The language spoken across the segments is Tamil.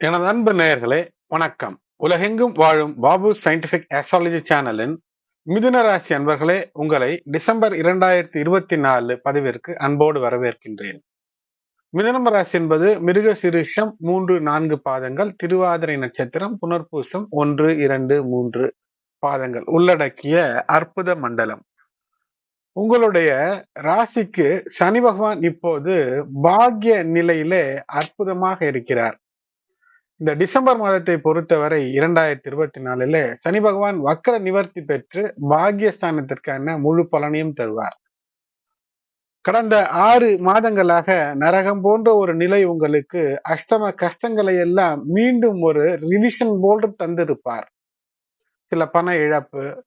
எனது அன்பு நேயர்களே வணக்கம். உலகெங்கும் வாழும் பாபு சயின்டிபிக் ஆஸ்ட்ராலஜி சேனலின் மிதுன ராசி அன்பர்களே உங்களை டிசம்பர் இரண்டாயிரத்தி இருபத்தி நாலு பதிவிற்கு அன்போடு வரவேற்கின்றேன். மிதுனம் ராசி என்பது மிருக சிறுஷம் மூன்று நான்கு பாதங்கள் திருவாதிரை நட்சத்திரம் புனர்பூசம் ஒன்று இரண்டு மூன்று பாதங்கள் உள்ளடக்கிய அற்புத மண்டலம். உங்களுடைய ராசிக்கு சனி பகவான் இப்போது பாக்ய நிலையிலே அற்புதமாக இருக்கிறார். இந்த டிசம்பர் மாதத்தை பொறுத்தவரை இரண்டாயிரத்தி இருபத்தி நாலுல சனி பகவான் வக்கர நிவர்த்தி பெற்று பாக்யஸ்தானத்திற்கான முழு பலனையும் தருவார். கடந்த ஆறு மாதங்களாக நரகம் போன்ற ஒரு நிலை உங்களுக்கு அஷ்டம கஷ்டங்களை எல்லாம் மீண்டும் ஒரு ரிவிஷன் போன்று தந்திருப்பார். சில பண இழப்பு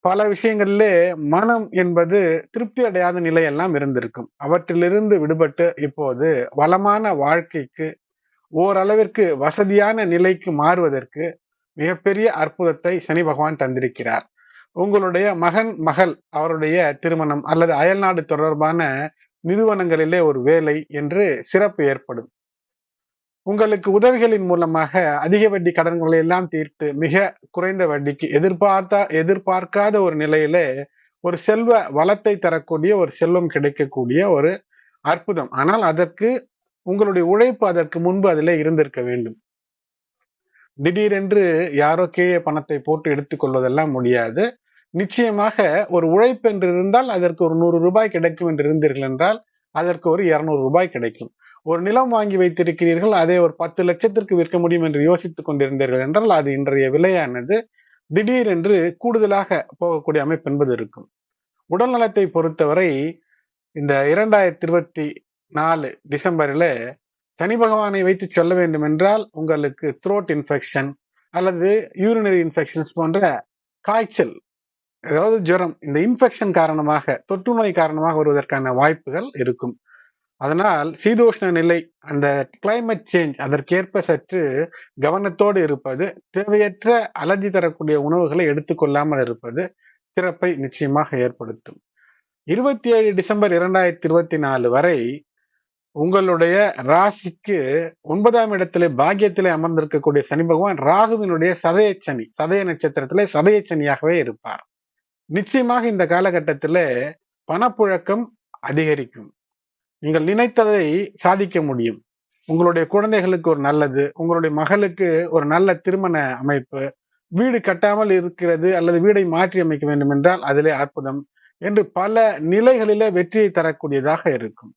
பல விஷயங்களிலே மனம் என்பது திருப்தி அடையாத நிலையெல்லாம் இருந்திருக்கும். அவற்றிலிருந்து விடுபட்டு இப்போது வளமான வாழ்க்கைக்கு ஓரளவிற்கு வசதியான நிலைக்கு மாறுவதற்கு மிகப்பெரிய அற்புதத்தை சனி பகவான் தந்திருக்கிறார். உங்களுடைய மகன் மகள் அவருடைய திருமணம் அல்லது அயல்நாடு தொடர்பான நிறுவனங்களிலே ஒரு வேலை என்று சிறப்பு ஏற்படும். உங்களுக்கு உதவிகளின் மூலமாக அதிக வட்டி கடன்களை எல்லாம் தீர்த்து மிக குறைந்த வட்டிக்கு எதிர்பார்த்தா எதிர்பார்க்காத ஒரு நிலையிலே ஒரு செல்வ வளத்தை தரக்கூடிய ஒரு செல்வம் கிடைக்கக்கூடிய ஒரு அற்புதம். ஆனால் அதற்கு உங்களுடைய உழைப்பு அதற்கு முன்பு அதில் இருந்திருக்க வேண்டும். திடீரென்று யாரோ கீழே பணத்தை போட்டு எடுத்துக்கொள்வதெல்லாம் முடியாது. நிச்சயமாக ஒரு உழைப்பு என்று இருந்தால் அதற்கு ஒரு நூறு ரூபாய் கிடைக்கும் என்று இருந்தீர்கள் என்றால் அதற்கு ஒரு இருநூறு ரூபாய் கிடைக்கும். ஒரு நிலம் வாங்கி வைத்திருக்கிறீர்கள் அதை ஒரு பத்து லட்சத்திற்கு விற்க முடியும் என்று யோசித்துக் கொண்டிருந்தீர்கள் என்றால் அது இன்றைய விலையானது. திடீரென்று கூடுதலாக போகக்கூடிய அமைப்பு என்பது இருக்கும். உடல் நலத்தை பொறுத்தவரை இந்த இரண்டாயிரத்தி இருபத்தி நாலு டிசம்பரில் சனி பகவானை வைத்து சொல்ல வேண்டும் என்றால் உங்களுக்கு த்ரோட் இன்ஃபெக்ஷன் அல்லது யூரினரி இன்ஃபெக்ஷன்ஸ் போன்ற காய்ச்சல் அதாவது ஜுரம் இந்த இன்ஃபெக்ஷன் காரணமாக தொற்று நோய் காரணமாக வருவதற்கான வாய்ப்புகள் இருக்கும். அதனால் சீதோஷ்ண நிலை அந்த கிளைமேட் சேஞ்ச் அதற்கேற்ப சற்று கவனத்தோடு இருப்பது தேவையற்ற அலர்ஜி தரக்கூடிய உணவுகளை எடுத்துக்கொள்ளாமல் இருப்பது சிறப்பை நிச்சயமாக ஏற்படுத்தும். இருபத்தி ஏழு டிசம்பர் இரண்டாயிரத்தி இருபத்தி நாலு வரை உங்களுடைய ராசிக்கு ஒன்பதாம் இடத்திலே பாக்கியத்திலே அமர்ந்திருக்கக்கூடிய சனி பகவான் ராகுவினுடைய சதய சனி சதய நட்சத்திரத்திலே சதய சனியாகவே இருப்பார். நிச்சயமாக இந்த காலகட்டத்தில் பணப்புழக்கம் அதிகரிக்கும். நீங்கள் நினைத்ததை சாதிக்க முடியும். உங்களுடைய குழந்தைகளுக்கு ஒரு நல்லது உங்களுடைய மகளுக்கு ஒரு நல்ல திருமண அமைப்பு வீடு கட்டாமல் இருக்கிறது அல்லது வீடை மாற்றி அமைக்க வேண்டும் என்றால் அதிலே அற்புதம் என்று பல நிலைகளிலே வெற்றியை தரக்கூடியதாக இருக்கும்.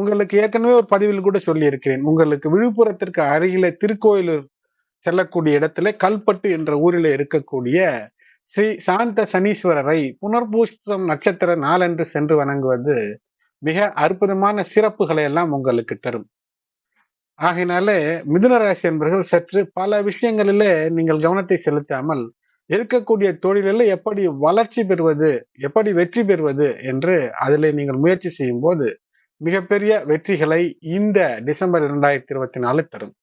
உங்களுக்கு ஏற்கனவே ஒரு பதிவில் கூட சொல்லியிருக்கிறேன். உங்களுக்கு விழுப்புரத்திற்கு அருகில திருக்கோயிலூர் செல்லக்கூடிய இடத்துல கல்பட்டு என்ற ஊரில் இருக்கக்கூடிய ஸ்ரீ சாந்த சனீஸ்வரரை புனர்பூஷ்டம் நட்சத்திர நாளன்று சென்று வணங்குவது மிக அற்புதமான சிறப்புகளை எல்லாம் உங்களுக்கு தரும். ஆகையினாலே மிதுன ராசி என்பவர்கள் சற்று பல விஷயங்களில நீங்கள் கவனத்தை செலுத்தாமல் இருக்கக்கூடிய தொழிலில் எப்படி வளர்ச்சி பெறுவது எப்படி வெற்றி பெறுவது என்று அதில் நீங்கள் முயற்சி செய்யும் போது மிகப்பெரிய வெற்றிகளை இந்த டிசம்பர் இரண்டாயிரத்தி இருபத்தி நாலு தரும்.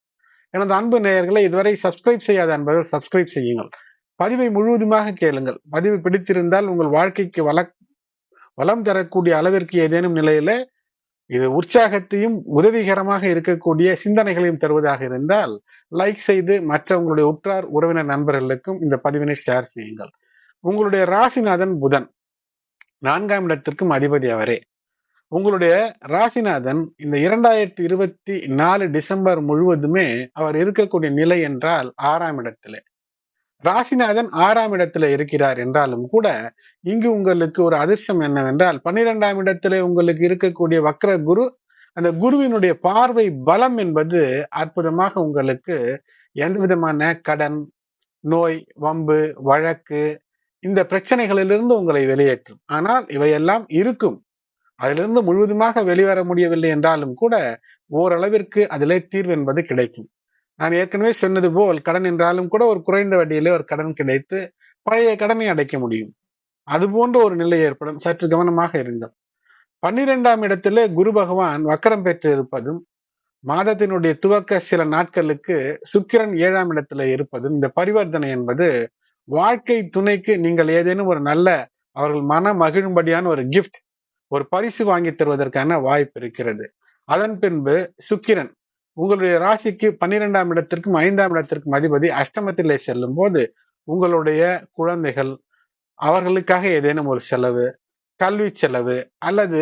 எனது அன்பு நேயர்களை இதுவரை சப்ஸ்கிரைப் செய்யாத அன்பர்கள் சப்ஸ்கிரைப் செய்யுங்கள். பதிவை முழுவதுமாக கேளுங்கள். பதிவு பிடித்திருந்தால் உங்கள் வாழ்க்கைக்கு வள வளம் தரக்கூடிய அளவிற்கு ஏதேனும் நிலையில இது உற்சாகத்தையும் உதவிகரமாக இருக்கக்கூடிய சிந்தனைகளையும் தருவதாக இருந்தால் லைக் செய்து மற்ற உங்களுடைய உற்றார் உறவினர் நண்பர்களுக்கும் இந்த பதிவினை ஷேர் செய்யுங்கள். உங்களுடைய ராசிநாதன் புதன் நான்காம் இடத்திற்கும் அதிபதி அவரே. உங்களுடைய ராசிநாதன் இந்த இரண்டாயிரத்தி இருபத்தி நாலு டிசம்பர் முழுவதுமே அவர் இருக்கக்கூடிய நிலை என்றால் ஆறாம் இடத்துல. ராசிநாதன் ஆறாம் இடத்துல இருக்கிறார் என்றாலும் கூட இங்கு உங்களுக்கு ஒரு அதிர்ஷ்டம் என்னவென்றால் பன்னிரெண்டாம் இடத்துல உங்களுக்கு இருக்கக்கூடிய வக்ர குரு அந்த குருவினுடைய பார்வை பலம் என்பது அற்புதமாக உங்களுக்கு எந்த விதமான கடன் நோய் வம்பு வழக்கு இந்த பிரச்சனைகளிலிருந்து உங்களை வெளியேற்றும். ஆனால் இவையெல்லாம் இருக்கும். அதிலிருந்து முழுவதுமாக வெளிவர முடியவில்லை என்றாலும் கூட ஓரளவிற்கு அதிலே தீர்வு என்பது கிடைக்கும். நான் ஏற்கனவே சொன்னது போல் கடன் என்றாலும் கூட ஒரு குறைந்த வட்டியிலே ஒரு கடன் கிடைத்து பழைய கடனை அடைக்க முடியும். அது போன்ற ஒரு நிலை ஏற்படும். சற்று கவனமாக இருந்தோம் பன்னிரெண்டாம் இடத்திலே குரு பகவான் வக்கரம் பெற்று இருப்பதும் மாதத்தினுடைய துவக்க சில நாட்களுக்கு சுக்கிரன் ஏழாம் இடத்துல இருப்பதும் இந்த பரிவர்த்தனை என்பது வாழ்க்கை துணைக்கு நீங்கள் ஏதேனும் ஒரு நல்ல அவர்கள் மன மகிழும்படியான ஒரு கிஃப்ட் ஒரு பரிசு வாங்கி தருவதற்கான வாய்ப்பு இருக்கிறது. அதன் பின்பு சுக்கிரன். உங்களுடைய ராசிக்கு பன்னிரெண்டாம் இடத்திற்கும் ஐந்தாம் இடத்திற்கும் அதிபதி அஷ்டமத்திலே செல்லும் போது உங்களுடைய குழந்தைகள் அவர்களுக்காக ஏதேனும் ஒரு செலவு கல்வி செலவு அல்லது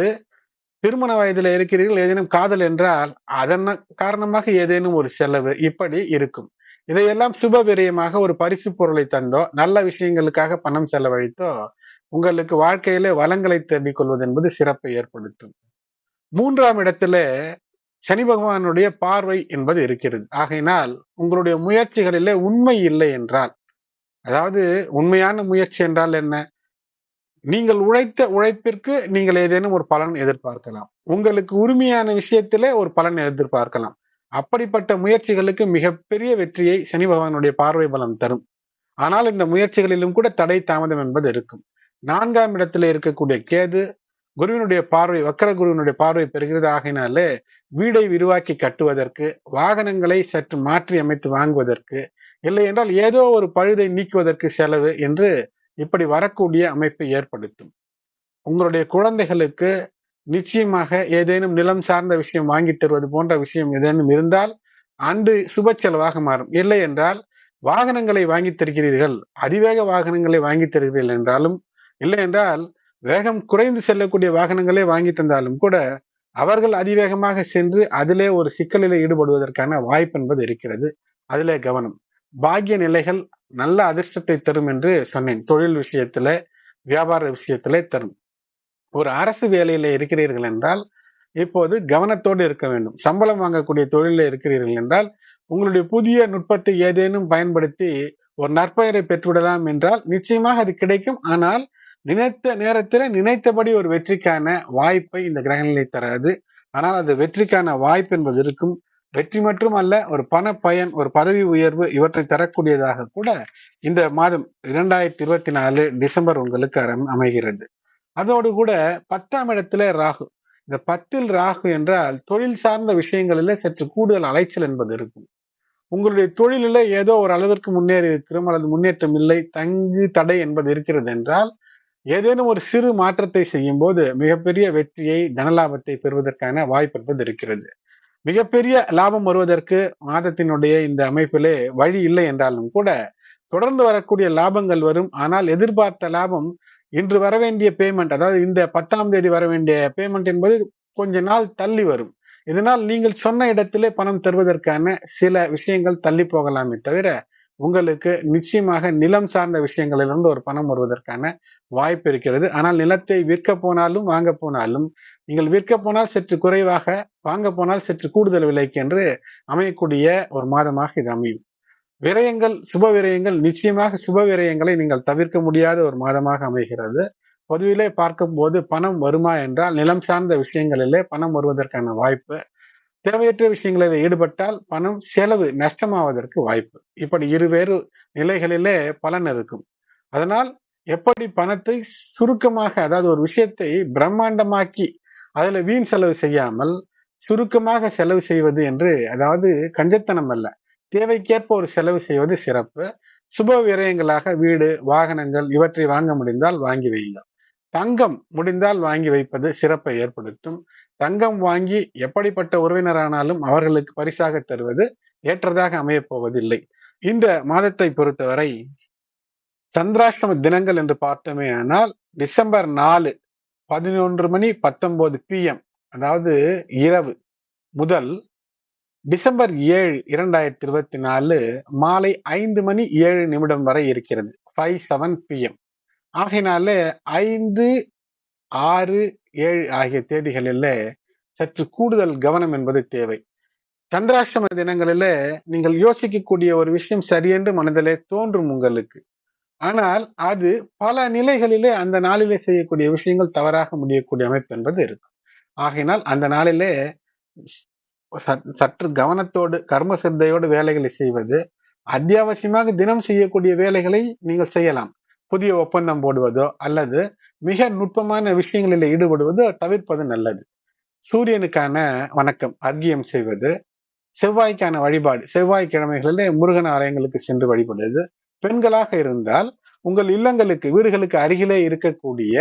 திருமண வயதில் இருக்கிறீர்கள் ஏதேனும் காதல் என்றால் அதன் காரணமாக ஏதேனும் ஒரு செலவு இப்படி இருக்கும். இதையெல்லாம் சுப விரயமாக ஒரு பரிசு பொருளை தந்தோ நல்ல விஷயங்களுக்காக பணம் செலவழித்தோ உங்களுக்கு வாழ்க்கையிலே வளங்களை தேடிக் கொள்வது என்பது சிறப்பை ஏற்படுத்தும். மூன்றாம் இடத்துல சனி பகவானுடைய பார்வை என்பது இருக்கிறது. ஆகையினால் உங்களுடைய முயற்சிகளிலே உண்மை இல்லை என்றால் அதாவது உண்மையான முயற்சி என்றால் என்ன? நீங்கள் உழைத்த உழைப்பிற்கு நீங்கள் ஏதேனும் ஒரு பலன் எதிர்பார்க்கலாம். உங்களுக்கு உரிமையான விஷயத்திலே ஒரு பலன் எதிர்பார்க்கலாம். அப்படிப்பட்ட முயற்சிகளுக்கு மிகப்பெரிய வெற்றியை சனி பகவானுடைய பார்வை பலம் தரும். ஆனால் இந்த முயற்சிகளிலும் கூட தடை தாமதம் என்பது இருக்கும். நான்காம் இடத்துல இருக்கக்கூடிய கேது குருவினுடைய பார்வை வக்கர குருவினுடைய பார்வை பெறுகிறது. ஆகினாலே வீடை விரிவாக்கி கட்டுவதற்கு வாகனங்களை சற்று மாற்றி அமைத்து வாங்குவதற்கு இல்லை என்றால் ஏதோ ஒரு பழுதை நீக்குவதற்கு செலவு என்று இப்படி வரக்கூடிய அமைப்பை ஏற்படுத்தும். உங்களுடைய குழந்தைகளுக்கு நிச்சயமாக ஏதேனும் நிலம் சார்ந்த விஷயம் வாங்கி தருவது போன்ற விஷயம் ஏதேனும் இருந்தால் அந்த சுப செலவாக மாறும். இல்லை என்றால் வாகனங்களை வாங்கி தருகிறீர்கள். அதிவேக வாகனங்களை வாங்கி தருகிறீர்கள் என்றாலும் இல்லை என்றால் வேகம் குறைந்து செல்லக்கூடிய வாகனங்களே வாங்கி தந்தாலும் கூட அவர்கள் அதிவேகமாக சென்று அதிலே ஒரு சிக்கலில் ஈடுபடுவதற்கான வாய்ப்பு என்பது இருக்கிறது. அதிலே கவனம். பாக்கிய நிலைகள் நல்ல அதிர்ஷ்டத்தை தரும் என்று சொன்னேன். தொழில் விஷயத்துல வியாபார விஷயத்துல தரும். ஒரு அரசு வேலையில இருக்கிறீர்கள் என்றால் இப்போது கவனத்தோடு இருக்க வேண்டும். சம்பளம் வாங்கக்கூடிய தொழிலில் இருக்கிறீர்கள் என்றால் உங்களுடைய புதிய நுட்பத்தை ஏதேனும் பயன்படுத்தி ஒரு நற்பெயரை பெற்றுவிடலாம் என்றால் நிச்சயமாக அது கிடைக்கும். ஆனால் நினைத்த நேரத்தில் நினைத்தபடி ஒரு வெற்றிக்கான வாய்ப்பை இந்த கிரகநிலை தராது. ஆனால் அது வெற்றிக்கான வாய்ப்பு என்பது இருக்கும். வெற்றி மட்டும் அல்ல ஒரு பண பயன் ஒரு பதவி உயர்வு இவற்றை தரக்கூடியதாக கூட இந்த மாதம் இரண்டாயிரத்தி இருபத்தி நாலு டிசம்பர் உங்களுக்கு அமைகிறது. அதோடு கூட பத்தாம் இடத்துல ராகு. இந்த பத்தில் ராகு என்றால் தொழில் சார்ந்த விஷயங்களில் சற்று கூடுதல் அலைச்சல் என்பது இருக்கும். உங்களுடைய தொழிலில் ஏதோ ஒரு அளவிற்கு முன்னேறி இருக்கிறோம் அல்லது முன்னேற்றம் இல்லை தங்கு தடை என்பது இருக்கிறது என்றால் ஏதேனும் ஒரு சிறு மாற்றத்தை செய்யும் போது மிகப்பெரிய வெற்றியை தனலாபத்தை பெறுவதற்கான வாய்ப்பு என்பது இருக்கிறது. மிகப்பெரிய லாபம் வருவதற்கு மாதத்தினுடைய இந்த அமைப்பிலே வழி இல்லை என்றாலும் கூட தொடர்ந்து வரக்கூடிய லாபங்கள் வரும். ஆனால் எதிர்பார்த்த லாபம் இன்று வர வேண்டிய பேமெண்ட் அதாவது இந்த பத்தாம் தேதி வர வேண்டிய பேமெண்ட் என்பது கொஞ்ச நாள் தள்ளி வரும். இதனால் நீங்கள் சொன்ன இடத்திலே பணம் தருவதற்கான சில விஷயங்கள் தள்ளி போகலாமே தவிர உங்களுக்கு நிச்சயமாக நிலம் சார்ந்த விஷயங்களிலிருந்து ஒரு பணம் வருவதற்கான வாய்ப்பு இருக்கிறது. ஆனால் நிலத்தை விற்க போனாலும் வாங்க போனாலும் நீங்கள் விற்க போனால் சற்று குறைவாக வாங்க போனால் சற்று கூடுதல் விலைக்கு என்று அமையக்கூடிய ஒரு மாதமாக இது அமையும். விரயங்கள் சுப விரயங்கள் நிச்சயமாக சுப விரயங்களை நீங்கள் தவிர்க்க முடியாத ஒரு மாதமாக அமைகிறது. பொதுவிலே பார்க்கும் போது பணம் வருமா என்றால் நிலம் சார்ந்த விஷயங்களிலே பணம் வருவதற்கான வாய்ப்பு தேவையற்ற விஷயங்களில் ஈடுபட்டால் பணம் செலவு நஷ்டமாவதற்கு வாய்ப்பு. இப்படி இருவேறு நிலைகளிலே பலன் இருக்கும். அதனால் எப்படி பணத்தை சுருக்கமாக அதாவது ஒரு விஷயத்தை பிரம்மாண்டமாக்கி அதில் வீண் செலவு செய்யாமல் சுருக்கமாக செலவு செய்வது என்று அதாவது கஞ்சத்தனம் அல்ல. தேவைக்கேற்ப ஒரு செலவு செய்வது சிறப்பு. சுப விரயங்களாக வீடு வாகனங்கள் இவற்றை வாங்க முடிந்தால் வாங்கி வையுங்கள். தங்கம் முடிந்தால் வாங்கி வைப்பது சிறப்பை ஏற்படுத்தும். தங்கம் வாங்கி எப்படிப்பட்ட உறவினரானாலும் அவர்களுக்கு பரிசாக தருவது ஏற்றதாக அமையப்போவதில்லை இந்த மாதத்தை பொறுத்தவரை சந்திராஷ்டம தினங்கள் என்று பார்த்தோமே ஆனால் டிசம்பர் நாலு பதினொன்று மணி பத்தொன்பது பிஎம் அதாவது இரவு முதல் டிசம்பர் ஏழு இரண்டாயிரத்தி இருபத்தி நாலு மாலை ஐந்து மணி ஏழு நிமிடம் வரை இருக்கிறது. ஃபைவ் செவன் பிஎம் ஆகையினால ஐந்து ஆறு ஏழு ஆகிய தேதிகளில் சற்று கூடுதல் கவனம் என்பது தேவை. சந்திராஷ்டம தினங்களில நீங்கள் யோசிக்கக்கூடிய ஒரு விஷயம் சரியென்று மனதிலே தோன்றும் உங்களுக்கு. ஆனால் அது பல நிலைகளிலே அந்த நாளிலே செய்யக்கூடிய விஷயங்கள் தவறாக முடியக்கூடிய அமைப்பு என்பது இருக்கும். ஆகையினால் அந்த நாளிலே சற்று கவனத்தோடு கர்ம சித்தையோடு வேலைகளை செய்வது அத்தியாவசியமாக தினம் செய்யக்கூடிய வேலைகளை நீங்கள் செய்யலாம். புதிய ஒப்பந்தம் போடுவதோ அல்லது மிக நுட்பமான விஷயங்களில் ஈடுபடுவதோ தவிர்ப்பது நல்லது. சூரியனுக்கான வணக்கம் அர்க்கியம் செய்வது செவ்வாய்க்கான வழிபாடு செவ்வாய்க்கிழமைகளிலே முருகன் ஆலயங்களுக்கு சென்று வழிபடுவது பெண்களாக இருந்தால் உங்கள் இல்லங்களுக்கு வீடுகளுக்கு அருகிலே இருக்கக்கூடிய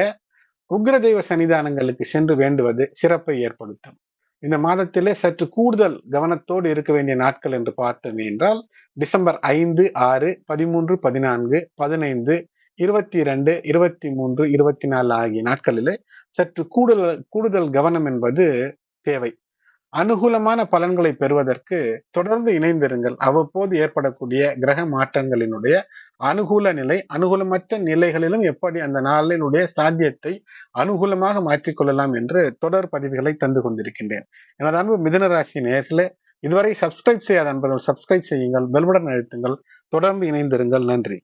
உக்ர தெய்வ சன்னிதானங்களுக்கு சென்று வேண்டுவது சிறப்பை ஏற்படுத்தும். இந்த மாதத்திலே சற்று கூடுதல் கவனத்தோடு இருக்க வேண்டிய நாட்கள் என்று பார்த்தோம் என்றால் டிசம்பர் ஐந்து ஆறு பதிமூன்று பதினான்கு பதினைந்து இருபத்தி இரண்டு இருபத்தி மூன்று இருபத்தி நாலு ஆகிய நாட்களிலே சற்று கூடுதல் கூடுதல் கவனம் என்பது தேவை. அனுகூலமான பலன்களை பெறுவதற்கு தொடர்ந்து இணைந்திருங்கள். அவ்வப்போது ஏற்படக்கூடிய கிரக மாற்றங்களினுடைய அனுகூல நிலை அனுகூலமற்ற நிலைகளிலும் எப்படி அந்த நாளினுடைய சாத்தியத்தை அனுகூலமாக மாற்றிக்கொள்ளலாம் என்று தொடர் பதிவுகளை தந்து கொண்டிருக்கின்றேன். எனது அன்பு மிதனராசி நேர்களே இதுவரை சப்ஸ்கிரைப் செய்யாத அன்பர்கள் சப்ஸ்கிரைப் செய்யுங்கள் பெல்படன் அழுத்துங்கள் தொடர்ந்து இணைந்திருங்கள். நன்றி.